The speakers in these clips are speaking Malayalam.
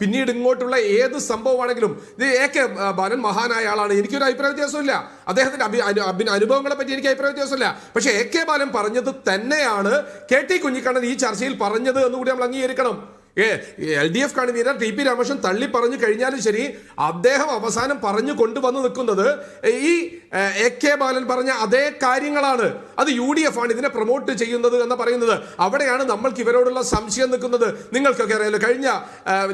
പിന്നീട് ഇങ്ങോട്ടുള്ള ഏത് സംഭവമാണെങ്കിലും ഇത് എ കെ ബാലൻ മഹാനായ ആളാണ്. എനിക്കൊരു അഭിപ്രായ വ്യത്യാസമില്ല. അദ്ദേഹത്തിന്റെ അഭി- അനു- അഭി- അനുഭവങ്ങളെ പറ്റി എനിക്ക് അഭിപ്രായ വ്യത്യാസമില്ല. പക്ഷേ എ കെ ബാലൻ പറഞ്ഞത് തന്നെയാണ്. കെ ടി കുഞ്ഞിക്കണ്ണൻ ഈ ചർച്ചയിൽ പറഞ്ഞത് എന്നുകൂടി നമ്മൾ അംഗീകരിക്കണം. L D F convener T P Ramakrishnan തള്ളി പറഞ്ഞു കഴിഞ്ഞാലും ശരി അദ്ദേഹം അവസാനം പറഞ്ഞു കൊണ്ടുവന്ന് നിൽക്കുന്നത് ഈ എ കെ ബാലൻ പറഞ്ഞ അതേ കാര്യങ്ങളാണ്. അത് യു ഡി എഫ് ആണ് ഇതിനെ പ്രൊമോട്ട് ചെയ്യുന്നത് എന്ന് പറയുന്നത്. അവിടെയാണ് നമ്മൾക്ക് ഇവരോടുള്ള സംശയം നിൽക്കുന്നത്. നിങ്ങൾക്കൊക്കെ അറിയാലോ കഴിഞ്ഞ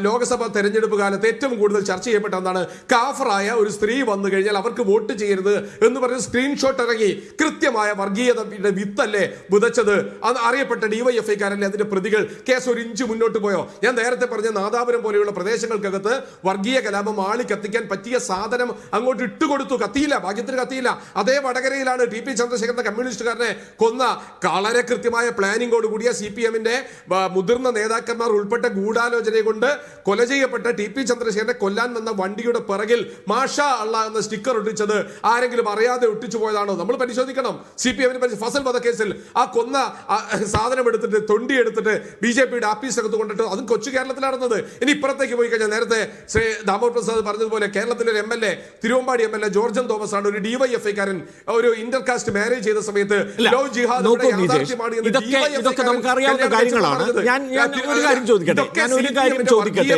ലോക്സഭ തെരഞ്ഞെടുപ്പ് കാലത്ത് ഏറ്റവും കൂടുതൽ ചർച്ച ചെയ്യപ്പെട്ട എന്താണ് കാഫറായ ഒരു സ്ത്രീ വന്നു കഴിഞ്ഞാൽ അവർക്ക് വോട്ട് ചെയ്യരുത് എന്ന് പറഞ്ഞ് സ്ക്രീൻഷോട്ട് ഇറങ്ങി. കൃത്യമായ വർഗീയതയുടെ വിത്തല്ലേ വിതച്ചത് അത് അറിയപ്പെട്ട ഡിവൈഎഫ്ഐക്കാരല്ലേ അതിന്റെ പ്രതികൾ? കേസ് ഒരു ഇഞ്ച് മുന്നോട്ട് പോയോ? ഞാൻ നേരത്തെ പറഞ്ഞ നാദാപുരം പോലെയുള്ള പ്രദേശങ്ങൾക്കകത്ത് വർഗീയ കലാപം ആളി കത്തിക്കാൻ പറ്റിയ സാധനം അങ്ങോട്ട് ഇട്ടുകൊടുത്തു കത്തിയില്ല ഭാഗ്യത്തിന് കത്തിയില്ല. അതേ വടകരയിലാണ് ടി പി ചന്ദ്രശേഖരന്റെ കമ്മ്യൂണിസ്റ്റുകാരനെ കൊന്ന. വളരെ കൃത്യമായ പ്ലാനിങ്ങോട് കൂടിയ സി പി എമ്മിന്റെ മുതിർന്ന നേതാക്കന്മാർ ഉൾപ്പെട്ട ഗൂഢാലോചനയെ കൊണ്ട് കൊല ചെയ്യപ്പെട്ട ടി പി ചന്ദ്രശേഖരനെ കൊല്ലാൻ വന്ന വണ്ടിയുടെ പിറകിൽ മാഷ അള്ള എന്ന സ്റ്റിക്കർ ഒട്ടിച്ചത് ആരെങ്കിലും അറിയാതെ ഒട്ടിച്ചു പോയതാണോ? നമ്മൾ പരിശോധിക്കണം. സി പി എമ്മിന് ഫസൽ വധക്കേസിൽ ആ കൊന്ന സാധനം എടുത്തിട്ട് തൊണ്ടി എടുത്തിട്ട് ബി ജെ പിയുടെ ആഫീസകത്ത് കൊണ്ടിട്ട് അതും കൊച്ചു കേരളത്തിൽ നടന്നത് ഇനി ഇപ്പുറത്തേക്ക് പോയി കഴിഞ്ഞാൽ നേരത്തെ ശ്രീ ദാമോദർ പ്രസാദ് പറഞ്ഞതുപോലെ കേരളത്തിലെ ഒരു M L A Thiruvambady M L A George Thomas ആണ് ഒരു ഡിവൈഎഫ്ഐക്കാരൻ ഒരു ഇന്റർകാസ്റ്റ് മാരേജ് ചെയ്ത സമയത്ത് ലവ് ജിഹാദ് ഇതൊക്കെ DYFI നമുക്ക് അറിയാവുന്ന കാര്യങ്ങളാണ്. ഞാൻ ഞാൻ ഒരു കാര്യം ചോദിക്കട്ടെ? ഞാൻ ഒരു കാര്യം ചോദിക്കട്ടെ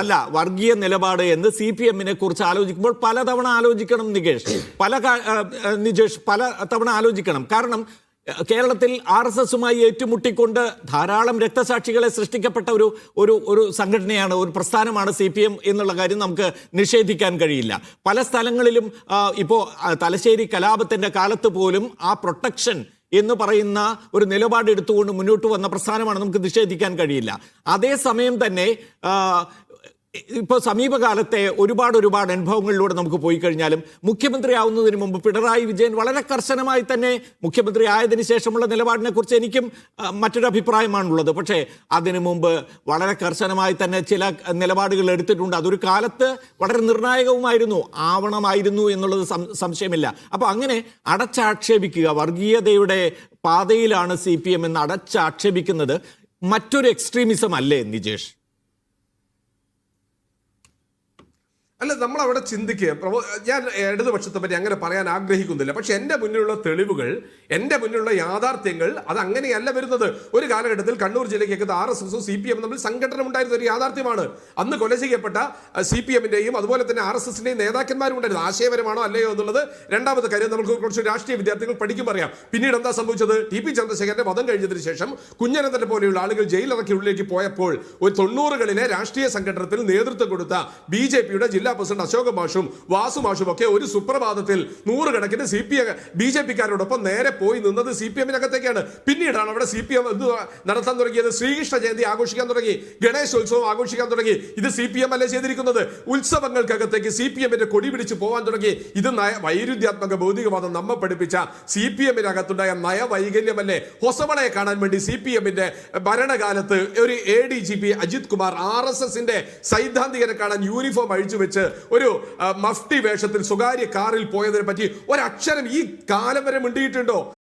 അല്ല വർഗീയ നിലപാട് എന്ന് സി പി എമ്മിനെ കുറിച്ച് ആലോചിക്കുമ്പോൾ പലതവണ ആലോചിക്കണം നികേഷ്. പല നിജേഷ് പല തവണ ആലോചിക്കണം. കാരണം കേരളത്തിൽ ആർ എസ് എസുമായി ഏറ്റുമുട്ടിക്കൊണ്ട് ധാരാളം രക്തസാക്ഷികളെ സൃഷ്ടിക്കപ്പെട്ട ഒരു ഒരു ഒരു സംഘടനയാണ് ഒരു പ്രസ്ഥാനമാണ് സി പി എം എന്നുള്ള കാര്യം നമുക്ക് നിഷേധിക്കാൻ കഴിയില്ല. പല സ്ഥലങ്ങളിലും ഇപ്പോൾ ഇപ്പോ തലശ്ശേരി കലാപത്തിന്റെ കാലത്ത് പോലും ആ പ്രൊട്ടക്ഷൻ എന്ന് പറയുന്ന ഒരു നിലപാട് എടുത്തുകൊണ്ട് മുന്നോട്ട് വന്ന പ്രസ്ഥാനമാണ് നമുക്ക് നിഷേധിക്കാൻ കഴിയില്ല. അതേസമയം തന്നെ ഇപ്പോൾ സമീപകാലത്തെ ഒരുപാട് ഒരുപാട് അനുഭവങ്ങളിലൂടെ നമുക്ക് പോയി കഴിഞ്ഞാലും മുഖ്യമന്ത്രിയാവുന്നതിന് മുമ്പ് പിണറായി വിജയൻ വളരെ കർശനമായി തന്നെ മുഖ്യമന്ത്രി ആയതിനു ശേഷമുള്ള നിലപാടിനെ കുറിച്ച് എനിക്കും മറ്റൊരു അഭിപ്രായമാണുള്ളത്. പക്ഷേ അതിനു മുമ്പ് വളരെ കർശനമായി തന്നെ ചില നിലപാടുകൾ എടുത്തിട്ടുണ്ട്. അതൊരു കാലത്ത് വളരെ നിർണായകവുമായിരുന്നു. ആവണമായിരുന്നു എന്നുള്ളത് സംശയമില്ല. അപ്പോൾ അങ്ങനെ അടച്ചാക്ഷേപിക്കുക വർഗീയതയുടെ പാതയിലാണ് സി പി എം എന്ന് അടച്ചാക്ഷേപിക്കുന്നത് മറ്റൊരു എക്സ്ട്രീമിസം അല്ലേ നിജേഷ്? അല്ല നമ്മൾ അവിടെ ചിന്തിക്കുക. പ്രവോ ഞാൻ ഇടതുപക്ഷത്തെ പറ്റി അങ്ങനെ പറയാൻ ആഗ്രഹിക്കുന്നില്ല. പക്ഷെ എന്റെ മുന്നിലുള്ള തെളിവുകൾ എന്റെ മുന്നിലുള്ള യാഥാർത്ഥ്യങ്ങൾ അത് അങ്ങനെയല്ല വരുന്നത്. ഒരു കാലഘട്ടത്തിൽ കണ്ണൂർ ജില്ലയ്ക്കകത്ത് ആർ എസ് എസും സി പി എം തമ്മിൽ സംഘടന ഉണ്ടായിരുന്ന ഒരു യാഥാർത്ഥ്യമാണ്. അന്ന് കൊല ചെയ്യപ്പെട്ട സി പി എമ്മിന്റെയും അതുപോലെ തന്നെ ആർ എസ് എസിന്റെയും നേതാക്കന്മാരും ഉണ്ടായിരുന്നു. ആശയപരമാണോ അല്ലയോ എന്നുള്ളത് രണ്ടാമത്തെ കാര്യം നമുക്ക് കുറച്ച് രാഷ്ട്രീയ വിദ്യാർത്ഥികൾ പഠിക്കും പറയാം പിന്നീട് എന്താ സംഭവിച്ചത്? ടി പി ചന്ദ്രശേഖരന്റെ വധം കഴിഞ്ഞതിന് ശേഷം കുഞ്ഞനന്ദനെ പോലെയുള്ള ആളുകൾ ജയിലിറക്കി ഉള്ളിലേക്ക് പോയപ്പോൾ ഒരു തൊണ്ണൂറുകളിലെ രാഷ്ട്രീയ സംഘടനത്തിൽ നേതൃത്വം കൊടുത്ത ബി ജെ പിയുടെ ജില്ലാ പ്രസിഡന്റ് അശോക മാഷും വാസു മാഷും ഒക്കെ ഒരു സുപ്രഭാതത്തിൽ നൂറുകണക്കിന് സി പി ബി ജെ പിക്കാരോടൊപ്പം നേരെ പോയി നിന്നത് സി പി എമ്മിനകത്തേക്കാണ്. പിന്നീടാണ് അവിടെ സി പി എം എന്ത് നടത്താൻ തുടങ്ങിയത്? ശ്രീകൃഷ്ണ ജയന്തി ആഘോഷിക്കാൻ തുടങ്ങി. ഗണേശോത്സവം ആഘോഷിക്കാൻ തുടങ്ങി. ഇത് സി പി എം അല്ലേ ചെയ്തിരിക്കുന്നത്? ഉത്സവങ്ങൾക്കകത്തേക്ക് സി പി എമ്മിന്റെ കൊടി പിടിച്ച് പോകാൻ തുടങ്ങി. ഇത് നയ വൈരുദ്ധ്യാത്മക ഭൗതികവാദം നമ്മ പഠിപ്പിച്ച സി പി എമ്മിനകത്തുണ്ടായ നയവൈകല്യമല്ലേ? ഹൊസവളയെ കാണാൻ വേണ്ടി സി പി എമ്മിന്റെ ഭരണകാലത്ത് ഒരു A D G P Ajith Kumar R S എസിന്റെ സൈദ്ധാന്തികനെ കാണാൻ യൂണിഫോം അഴിച്ചു വെച്ച് ഒരു മസ്തി വേഷത്തിൽ സ്വകാര്യ കാറിൽ പോയതിനെ പറ്റി ഒരക്ഷരം ഈ കാലം വരെ മിണ്ടിയിട്ടുണ്ടോ?